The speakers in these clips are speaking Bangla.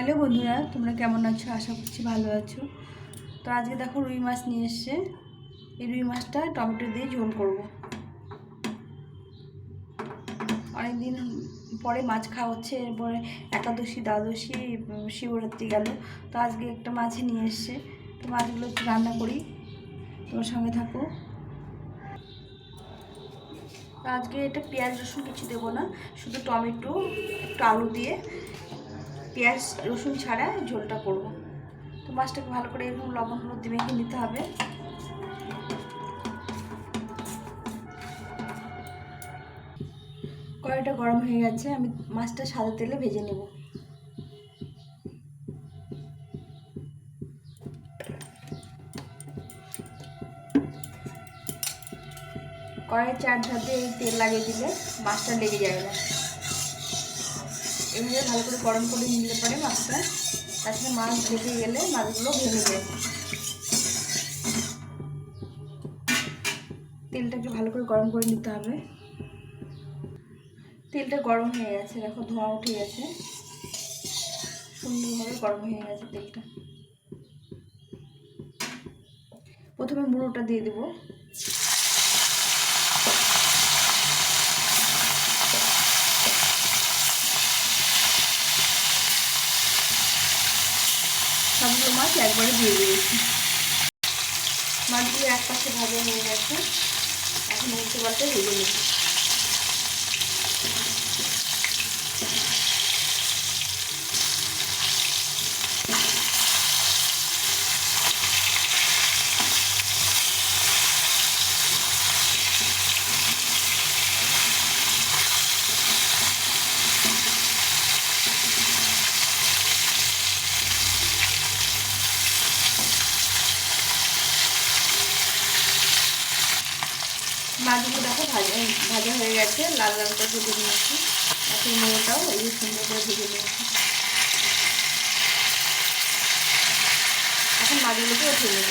হ্যালো বন্ধুরা, তোমরা কেমন আছো? আশা করছি ভালো আছো। তো আজকে দেখো রুই মাছ নিয়ে এসছে। এই রুই মাছটা টমেটো দিয়ে ঝোল করব। অনেকদিন পরে মাছ খাওয়া হচ্ছে, এরপরে একাদশী, দ্বাদশী, শিবরাত্রি গেল। তো আজকে একটা মাছই নিয়ে এসছে। তো মাছগুলো একটু রান্না করি। তোমার সঙ্গে থাকো। আজকে এটা পেঁয়াজ রসুন কিছু দেবো না, শুধু টমেটো, একটু আলু দিয়ে। পেঁয়াজ রসুন ছাড়া ঝোলটা করব। তো মাছটাকে ভালো করে এরকম লবণ হলুদ দিয়ে মেখে নিতে হবে। কড়াইটা গরম হয়ে গেছে, আমি মাছটা সাদা তেলে ভেজে নেব। কড়াই চার ধার দিয়ে তেল লাগিয়ে দিলে মাছটা লেগে যাবে না। এভাবে ভালো করে গরম করে নিলে পরে মাছটা তাছাড়া মাছ ঢেকে গেলে মাছগুলো ভেঙে যায় তেলটাকে ভালো করে গরম করে নিতে হবে। তেলটা গরম হয়ে গেছে, দেখো ধোঁয়া উঠে গেছে। সুন্দরভাবে গরম হয়ে গেছে তেলটা। প্রথমে মুড়োটা দিয়ে দেবো। মাছ একবারে দিয়ে দিয়েছি। মাছগুলো এক পাশে হয়ে গেছে। এখন উল্টে পাল্টে ভেজে নেব মাছগুলো দেখো ভাজা হয়ে গেছে, লাল লাল করে ভেজে নিয়েছি। এখন মোড়োটাও এই যে সুন্দর করে ভেজে নিয়েছি। এখন মাছগুলোকে উঠে নেব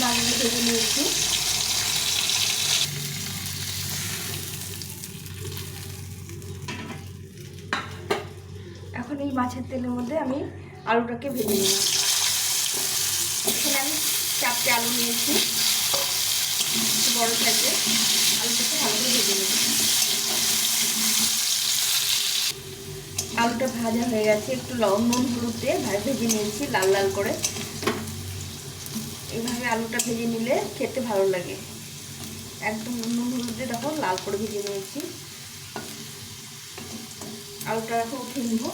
মাছগুলো ভেজে নিয়েছি। মাছের তেলের মধ্যে আমি আলুটাকে ভেজে নিই এখানে আমি আলু নিয়েছি। বড় সাইজের আলুটাকে ভালো করে ভেজে নেব আলুটা ভাজা হয়ে গেছে। একটু লবণ হলুদ দিয়ে ভেজে নিয়েছি, লাল লাল করে। এইভাবে আলুটা ভেজে নিলে খেতে ভালো লাগে। একদম নুন, হলুদ দিয়ে দেখো, লাল করে ভেজে নিয়েছি। আলুটা এখন উঠে নিব।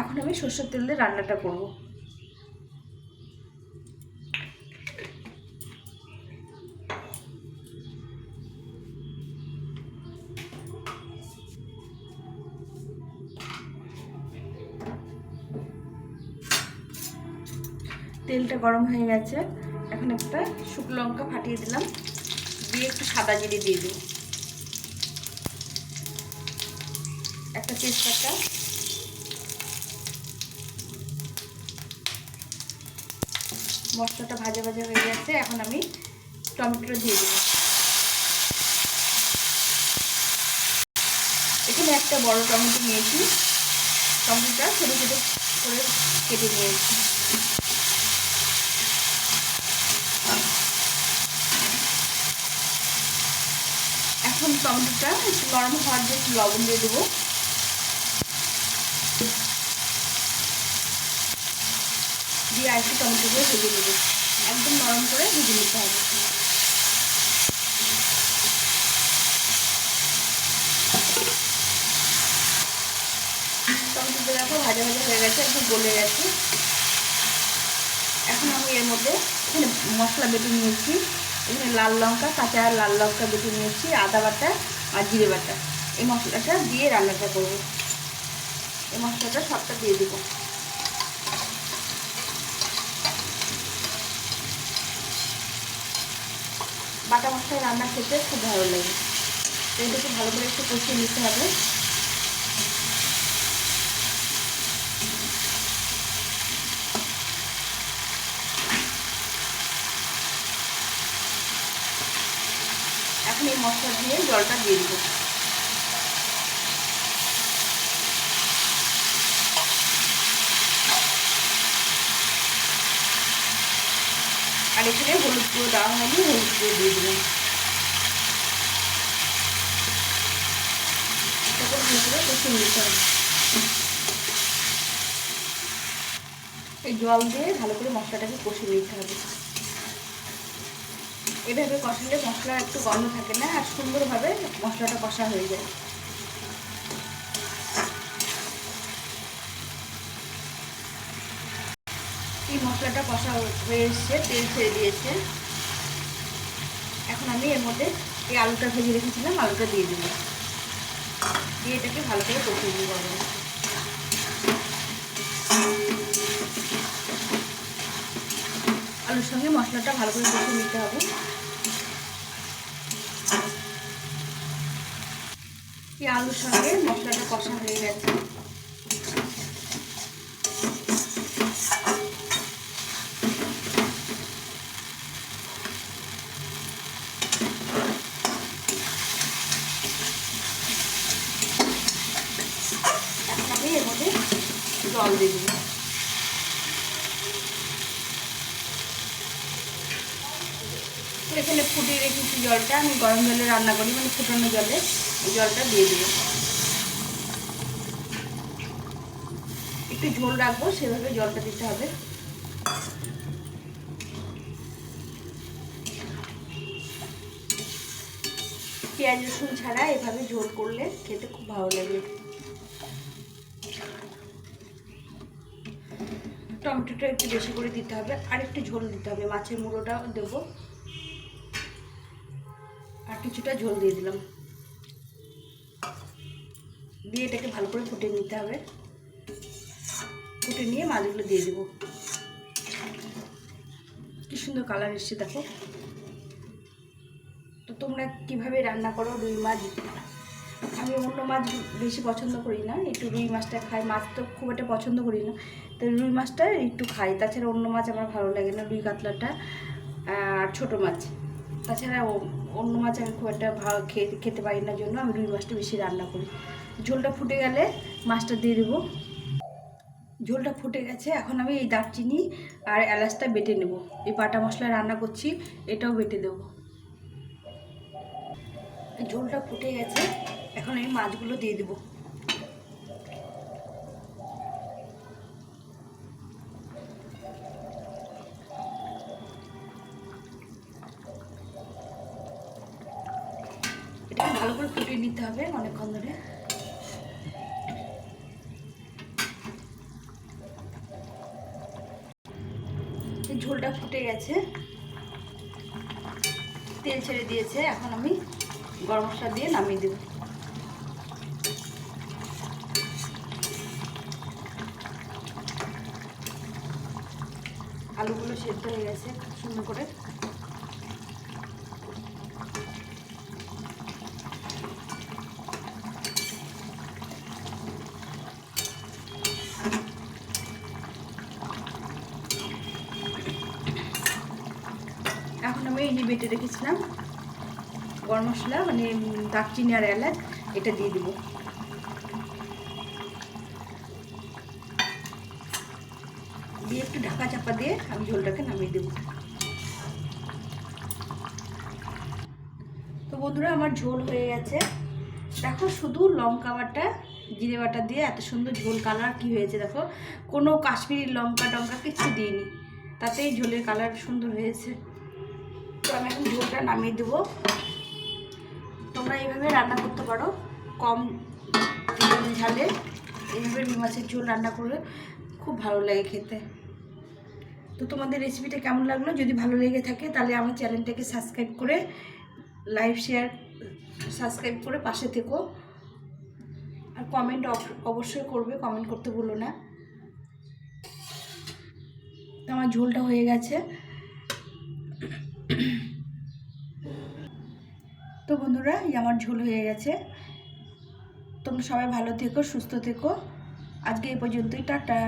এখন আমি সর্ষের তেল দিয়ে রান্নাটা করব। তেলটা গরম হয়ে গেছে। এখন একটা শুকনো লঙ্কা ফাটিয়ে দিলাম। দিয়ে একটু সাদা জিরে দিয়ে দিই একটা তেজপাতা মশলাটা ভাজা ভাজা হয়ে গেছে, এখন আমি টমেটোটা দিয়ে দেবো। এখানে একটা বড় টমেটো নিয়েছি। টমেটোটা ছোটো ছোটো করে কেটে নিয়েছি। এখন টমেটোটা একটু নরম হওয়ার জন্য লবণ দিয়ে দেবো। দিয়ে আর একটু টমেটোগুলো ভেজে নেব। একদম নরম করে ভেজে নিতে হবে। টমেটোটা দেখো ভাজা ভাজা হয়ে গেছে একটু গলে গেছে। এখন আমি এর মধ্যে এখানে মশলা বেটে নিয়েছি। এখানে লাল লঙ্কা, কাঁচা লাল লঙ্কা বেটে নিয়েছি, আদা বাটা আর জিরে বাটা। এই মশলাটা দিয়ে রান্নাটা করব। এই মশলাটা সবটা দিয়ে দেবো। বাটা মশলা রান্না খেতে খুব ভালো লাগে। তো এটাকে ভালো করে একটু কষিয়ে নিতে হবে। এখন এই মশলা দিয়ে জলটা দিয়ে দিব। আর এখানে হলুদ গুঁড়ো দেওয়া হয়নি হলুদ গুঁড়ো দিয়ে দিলাম করে এই জল দিয়ে ভালো করে মশলাটাকে কষিয়ে নিতে হবে। এভাবে কষালে মশলা একটু গন্ধ থাকে না, আর সুন্দরভাবে মশলাটা কষা হয়ে যায়। এই মশলাটা কষা হয়ে এসছে, তেল ছেড়ে দিয়েছে। এখন আমি এর মধ্যে এই আলুটা ভেজে রেখেছিলাম, আলুটা দিয়ে দেবো। দিয়ে এটাকে ভালো করে কষিয়ে দিব গরমে আলুর সঙ্গে মশলাটা ভালো করে কষিয়ে নিতে হবে। এই আলুর সঙ্গে মশলাটা কষা হয়ে গেছে। এর মধ্যে জল দিয়ে দিই এখানে ফুটিয়ে রেখেছি জলটা আমি গরম জলে রান্না করি মানে ফুটানো জলে জলটা দিয়ে দিব। একটু ঝোল রাখব, সেভাবে জলটা দিতে হবে। পেঁয়াজ রসুন ছাড়া এভাবে ঝোল করলে খেতে খুব ভালো লাগে। টমেটোটা একটু বেশি করে দিতে হবে আর একটু ঝোল দিতে হবে। মাছের মুড়োটাও দেবো। আর কিছুটা ঝোল দিয়ে দিলাম। দিয়ে এটাকে ভালো করে ফুটে নিতে হবে। ফুটে নিয়ে মাছগুলো দিয়ে দেবো। কি সুন্দর কালার এসছে, দেখো। তো তোমরা কীভাবে রান্না করো রুই মাছ? আমি অন্য মাছ বেশি পছন্দ করি না, একটু রুই মাছটা খাই, মাছ তো খুব একটা পছন্দ করি না। তো রুই মাছটা একটু খাই, তাছাড়া অন্য মাছ আমার ভালো লাগে না, রুই কাতলাটা আর ছোটো মাছ। তাছাড়া অন্য মাছ আমি খুব একটা ভালো খেতে পারি না জন্য আমি রুই মাছটা বেশি রান্না করি। ঝোলটা ফুটে গেলে মাছটা দিয়ে দেবো। ঝোলটা ফুটে গেছে, এখন আমি এই দারচিনি আর এলাচটা বেটে নেব। এই বাটা মশলা রান্না করছি, এটাও বেটে দেবো। ঝোলটা ফুটে গেছে এখন আমি মাছগুলো দিয়ে দেবো। এটাকে ভালো করে ফুটিয়ে নিতে হবে অনেকক্ষণ ধরে। এই ঝোলটা ফুটে গেছে। তেল ছেড়ে দিয়েছে, এখন আমি গরম মশলা দিয়ে নামিয়ে দেব। আলুগুলো সেদ্ধ হয়ে গেছে খুব সুন্দর করে। এখন আমি এই বেটে রেখেছিলাম। গরম মশলা মানে দারচিনি আর এলাচ, এটা দিয়ে দিব দিয়ে একটু ঢাকা চাপা দিয়ে আমি ঝোলটাকে নামিয়ে দেব। তো বন্ধুরা, আমার ঝোল হয়ে গেছে। দেখো, শুধু লঙ্কা বাটা, জিরে বাটা দিয়ে এত সুন্দর ঝোল। কালার কি হয়েছে দেখো? কোনো কাশ্মীরি লঙ্কা টঙ্কা কিছু দিইনি। তাতেই ঝোলের কালার সুন্দর হয়েছে। তো আমি এখন ঝোলটা নামিয়ে দেবো। তোমরা এইভাবে রান্না করতে পারো। কম ঝালে এইভাবে মাছের ঝোল রান্না করলে খুব ভালো লাগে খেতে। তো তোমাদের রেসিপিটা কেমন লাগল? যদি ভালো লেগে থাকে, তাহলে আমার চ্যানেলটাকে সাবস্ক্রাইব করে লাইভ শেয়ার সাবস্ক্রাইব করে পাশে থেকো। আর কমেন্ট অবশ্যই করবে কমেন্ট করতে ভুলো না। আমার ঝোলটা হয়ে গেছে। তো বন্ধুরা আমার ঝোল হয়ে গেছে। তোমরা সবাই ভালো থেকো, সুস্থ থেকো। আজকে এই পর্যন্তই, টাটা।